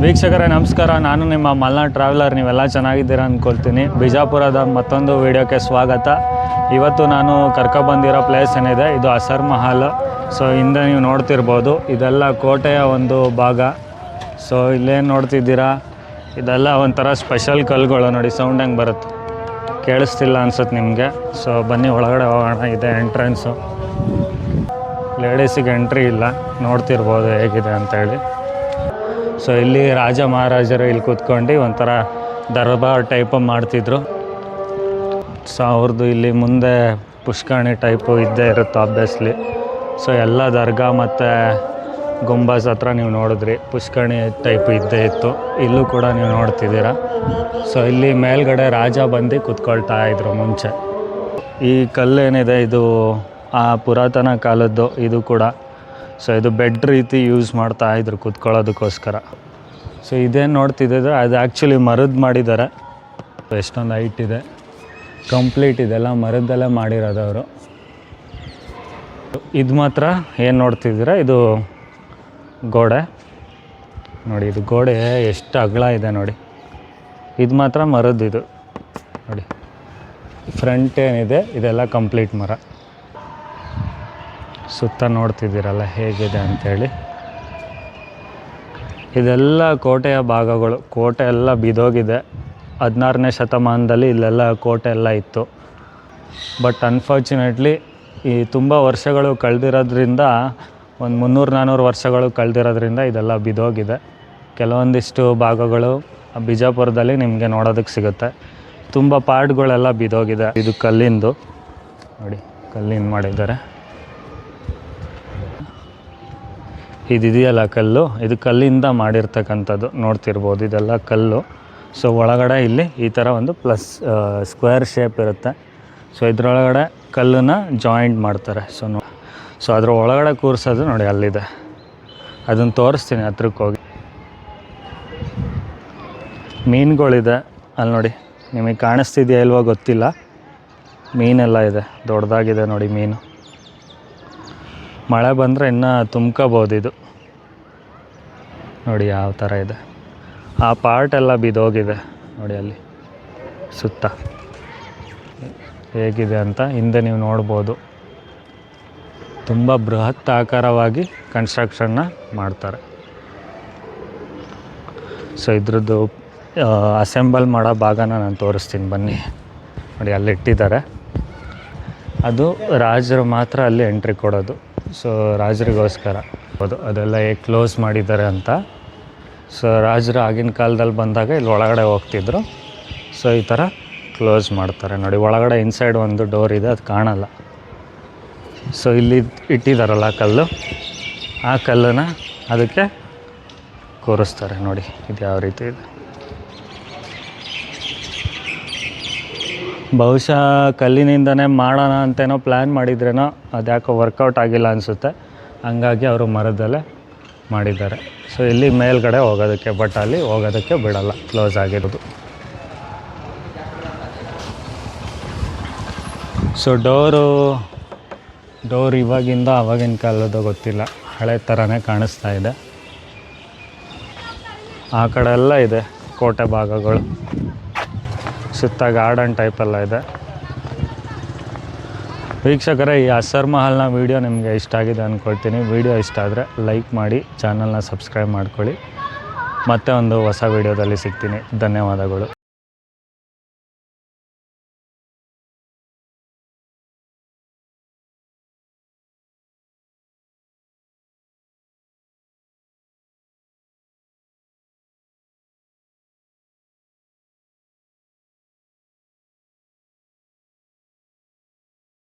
ವೀಕ್ಷಕರೇ, ನಮಸ್ಕಾರ. ನಾನು ನಿಮ್ಮ ಮಲ್ನಾಡ್ ಟ್ರಾವೆಲರ್. ನೀವೆಲ್ಲ ಚೆನ್ನಾಗಿದ್ದೀರಾ ಅಂದ್ಕೊಳ್ತೀನಿ ಬಿಜಾಪುರದ ಮತ್ತೊಂದು ವಿಡಿಯೋಕ್ಕೆ ಸ್ವಾಗತ. ಇವತ್ತು ನಾನು ಕರ್ಕೊಬಂದಿರೋ ಪ್ಲೇಸ್ ಏನಿದೆ, ಇದು ಅಸರ್ ಮಹಲ್. ಸೊ, ಹಿಂದೆ ನೀವು ನೋಡ್ತಿರ್ಬೋದು, ಇದೆಲ್ಲ ಕೋಟೆಯ ಒಂದು ಭಾಗ. ಸೊ, ಇಲ್ಲೇನು ನೋಡ್ತಿದ್ದೀರಾ? ಇದೆಲ್ಲ ಒಂಥರ ಸ್ಪೆಷಲ್ ಕಲ್ಗಳು. ನೋಡಿ, ಸೌಂಡ್ ಹೆಂಗೆ ಬರುತ್ತೆ? ಕೇಳಿಸ್ತಿಲ್ಲ ಅನ್ಸುತ್ತೆ ನಿಮಗೆ. ಸೊ, ಬನ್ನಿ, ಒಳಗಡೆ ಹೋಗೋಣ. ಇದೆ ಎಂಟ್ರೆನ್ಸು. ಲೇಡೀಸಿಗೆ ಎಂಟ್ರಿ ಇಲ್ಲ. ನೋಡ್ತಿರ್ಬೋದು ಹೇಗಿದೆ ಅಂತೇಳಿ. ಸೊ ಇಲ್ಲಿ ರಾಜ ಮಹಾರಾಜರು ಇಲ್ಲಿ ಕೂತ್ಕೊಂಡು ಒಂಥರ ದರ್ಬಾರ್ ಟೈಪ್ ಮಾಡ್ತಿದ್ರು. ಸೊ ಅವ್ರದ್ದು ಇಲ್ಲಿ ಮುಂದೆ ಪುಷ್ಕರಣಿ ಟೈಪು ಇದ್ದೇ ಇರುತ್ತೆ ಆಬ್ವಿಯಸ್ಲಿ ಸೊ ಎಲ್ಲ ದರ್ಗಾ ಮತ್ತು ಗುಂಬಾಸ್ ಹತ್ರ ನೀವು ನೋಡಿದ್ರಿ, ಪುಷ್ಕರಣಿ ಟೈಪ್ ಇದ್ದೇ ಇತ್ತು. ಇಲ್ಲೂ ಕೂಡ ನೀವು ನೋಡ್ತಿದ್ದೀರ. ಸೊ ಇಲ್ಲಿ ಮೇಲ್ಗಡೆ ರಾಜ ಬಂದು ಕುತ್ಕೊಳ್ತಾ ಇದ್ರು ಮುಂಚೆ. ಈ ಕಲ್ಲೇನಿದೆ ಇದು ಆ ಪುರಾತನ ಕಾಲದ್ದು, ಇದು ಕೂಡ. ಸೊ ಇದು ಬೆಡ್ ರೀತಿ ಯೂಸ್ ಮಾಡ್ತಾ ಇದ್ರು ಕುತ್ಕೊಳ್ಳೋದಕ್ಕೋಸ್ಕರ. ಸೊ ಇದೇನು ನೋಡ್ತಿದ್ದಿದ್ರೆ ಅದು ಆ್ಯಕ್ಚುಲಿ ಮರದ್ದು ಮಾಡಿದ್ದಾರೆ. ಎಷ್ಟೊಂದು ಹೈಟ್ ಇದೆ. ಕಂಪ್ಲೀಟ್ ಇದೆಲ್ಲ ಮರದ್ದಲ್ಲೇ ಮಾಡಿರೋದು ಅವರು. ಇದು ಮಾತ್ರ ಏನು ನೋಡ್ತಿದ್ದೀರಾ? ಇದು ಗೋಡೆ. ನೋಡಿ, ಇದು ಗೋಡೆ ಎಷ್ಟು ಅಗಲ ಇದೆ ನೋಡಿ. ಇದು ಮಾತ್ರ ಮರದ್ದು ಇದು. ನೋಡಿ, ಫ್ರಂಟ್ ಏನಿದೆ? ಇದೆಲ್ಲ ಕಂಪ್ಲೀಟ್ ಮರ. ಸುತ್ತ ನೋಡ್ತಿದ್ದೀರಲ್ಲ ಹೇಗಿದೆ ಅಂಥೇಳಿ ಇದೆಲ್ಲ ಕೋಟೆಯ ಭಾಗಗಳು, ಕೋಟೆ ಎಲ್ಲ ಬಿದೋಗಿದೆ. ಹದಿನಾರನೇ ಶತಮಾನದಲ್ಲಿ ಇಲ್ಲೆಲ್ಲ ಕೋಟೆ ಎಲ್ಲ ಇತ್ತು. ಬಟ್ ಅನ್ಫಾರ್ಚುನೇಟ್ಲಿ ಈ ತುಂಬ ವರ್ಷಗಳು ಕಳೆದಿರೋದ್ರಿಂದ, ಒಂದು ಮುನ್ನೂರು ನಾನ್ನೂರು ವರ್ಷಗಳು ಕಳೆದಿರೋದ್ರಿಂದ ಇದೆಲ್ಲ ಬಿದೋಗಿದೆ. ಕೆಲವೊಂದಿಷ್ಟು ಭಾಗಗಳು ಬಿಜಾಪುರದಲ್ಲಿ ನಿಮಗೆ ನೋಡೋದಕ್ಕೆ ಸಿಗುತ್ತೆ. ತುಂಬ ಪಾರ್ಟ್ಗಳೆಲ್ಲ ಬಿದೋಗಿದೆ. ಇದು ಕಲ್ಲಿಂದು. ನೋಡಿ, ಕಲ್ಲಿಂದು ಮಾಡಿದ್ದಾರೆ. ಇದಿದೆಯಲ್ಲ ಕಲ್ಲು. ಇದು ಕಲ್ಲಿಂದ ಮಾಡಿರ್ತಕ್ಕಂಥದ್ದು. ನೋಡ್ತಿರ್ಬೋದು, ಇದೆಲ್ಲ ಕಲ್ಲು. ಸೊ ಒಳಗಡೆ ಇಲ್ಲಿ ಈ ಥರ ಒಂದು ಪ್ಲಸ್ ಸ್ಕ್ವೇರ್ ಶೇಪ್ ಇರುತ್ತೆ. ಸೊ ಇದರೊಳಗಡೆ ಕಲ್ಲನ್ನ ಜಾಯಿಂಟ್ ಮಾಡ್ತಾರೆ. ಸೊ ನೋ ಸೊ ಅದರ ಒಳಗಡೆ ಕೂರಿಸೋದು ನೋಡಿ, ಅಲ್ಲಿದೆ. ಅದನ್ನು ತೋರಿಸ್ತೀನಿ ಹತ್ರಕ್ಕೆ ಹೋಗಿ. ಮೀನುಗಳಿದೆ. ಅಲ್ಲಿ ನೋಡಿ, ನಿಮಗೆ ಕಾಣಿಸ್ತಿದೆಯಾ ಇಲ್ವೋ ಗೊತ್ತಿಲ್ಲ. ಮೀನೆಲ್ಲ ಇದೆ. ದೊಡ್ಡದಾಗಿದೆ ನೋಡಿ ಮೀನು. ಮಳೆ ಬಂದರೆ ಇನ್ನೂ ತುಂಬ್ಕೋಬೋದು ಇದು. ನೋಡಿ ಯಾವ ಥರ ಇದೆ. ಆ ಪಾರ್ಟ್ ಎಲ್ಲ ಬಿದ್ದೋಗಿದೆ ನೋಡಿ ಅಲ್ಲಿ, ಸುತ್ತ. ಹೇಗಿದೆ ಅಂತ ಹಿಂದೆ ನೀವು ನೋಡ್ಬೋದು. ತುಂಬ ಬೃಹತ್ ಆಕಾರವಾಗಿ ಕನ್ಸ್ಟ್ರಕ್ಷನ್ನ ಮಾಡ್ತಾರೆ. ಸೊ ಇದ್ರದ್ದು ಅಸೆಂಬಲ್ ಮಾಡೋ ಭಾಗನ ನಾನು ತೋರಿಸ್ತೀನಿ ಬನ್ನಿ. ನೋಡಿ, ಅಲ್ಲಿ ಇಟ್ಟಿದ್ದಾರೆ. ಅದು ರಾಜರು ಮಾತ್ರ ಅಲ್ಲಿ ಎಂಟ್ರಿ ಕೊಡೋದು. ಸೊ ರಾಜರಿಗೋಸ್ಕರ. ಅದು ಅದೆಲ್ಲ ಹೇಗೆ ಕ್ಲೋಸ್ ಮಾಡಿದ್ದಾರೆ ಅಂತ. ಸೊ ರಾಜರು ಆಗಿನ ಕಾಲದಲ್ಲಿ ಬಂದಾಗ ಇಲ್ಲಿ ಒಳಗಡೆ ಹೋಗ್ತಿದ್ರು. ಸೊ ಈ ಥರ ಕ್ಲೋಸ್ ಮಾಡ್ತಾರೆ. ನೋಡಿ, ಒಳಗಡೆ ಇನ್ಸೈಡ್ ಒಂದು ಡೋರ್ ಇದೆ, ಅದು ಕಾಣಲ್ಲ. ಸೊ ಇಲ್ಲಿ ಇಟ್ಟಿದ್ದಾರಲ್ಲ ಕಲ್ಲು. ಆ ಕಲ್ಲನ್ನು ಅದಕ್ಕೆ ಕೂರಿಸ್ತಾರೆ. ನೋಡಿ, ಇದು ಯಾವ ರೀತಿ ಇದೆ. ಬಹುಶಃ ಕಲ್ಲಿನಿಂದನೇ ಮಾಡೋಣ ಅಂತೇನೋ ಪ್ಲ್ಯಾನ್ ಮಾಡಿದ್ರೇನೋ ಅದ್ಯಾಕೋ ವರ್ಕೌಟ್ ಆಗಿಲ್ಲ ಅನಿಸುತ್ತೆ. ಹಂಗಾಗಿ ಅವರು ಮರದಲ್ಲೇ ಮಾಡಿದ್ದಾರೆ. ಸೊ ಇಲ್ಲಿ ಮೇಲ್ಗಡೆ ಹೋಗೋದಕ್ಕೆ, ಬಟ್ ಅಲ್ಲಿ ಹೋಗೋದಕ್ಕೆ ಬಿಡಲ್ಲ. ಕ್ಲೋಸ್ ಆಗಿರೋದು. ಸೊ ಡೋರು, ಡೋರ್ ಇವಾಗಿಂದ ಆವಾಗಿನ ಕಾಲದ ಗೊತ್ತಿಲ್ಲ. ಹಳೆ ಥರನೇ ಕಾಣಿಸ್ತಾ ಇದೆ. ಆ ಕಡೆ ಎಲ್ಲ ಇದೆ, ಕೋಟೆ ಭಾಗಗಳು. ಸುತ್ತ ಗಾರ್ಡನ್ ಟೈಪೆಲ್ಲ ಇದೆ. ವೀಕ್ಷಕರೇ, ಈ ಅಸರ್ ಮಹಲ್ನ ವೀಡಿಯೋ ನಿಮಗೆ ಇಷ್ಟ ಆಗಿದೆ ಅಂದ್ಕೊಳ್ತೀನಿ ವೀಡಿಯೋ ಇಷ್ಟ ಆದರೆ ಲೈಕ್ ಮಾಡಿ ಚಾನಲ್ನ ಸಬ್ಸ್ಕ್ರೈಬ್ ಮಾಡ್ಕೊಳ್ಳಿ. ಮತ್ತೆ ಒಂದು ಹೊಸ ವೀಡಿಯೋದಲ್ಲಿ ಸಿಗ್ತೀನಿ. ಧನ್ಯವಾದಗಳು.